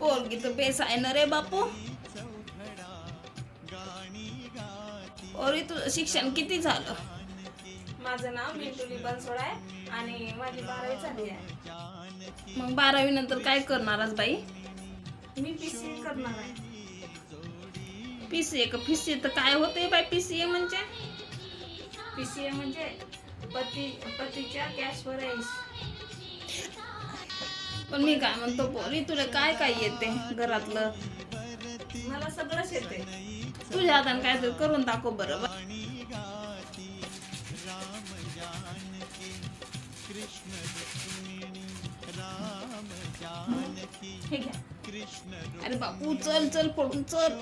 पोरगी तर बेस आहे ना रे बापू? ओरी तुझं शिक्षण किती झालं? माझं नाव मिंटुली बनसोड आहे आणि माझी बारावी झाली आहे. मग बारावी नंतर काय करणार आज बाई? मी पी सी करणार आहे. पीसीए का पीसीए तर काय होते बाई पीसीए म्हणजे? पी सी ए म्हणजे पती पतीच्या कॅशवर आहे. पण मी काय म्हणतो पोरी तुला काय काय येते घरातलं? मला सगळंच येते. तुझ्या हाताने काहीतरी करून दाखव बरं. हे घ्या. अरे बापू चल चल पडून चल.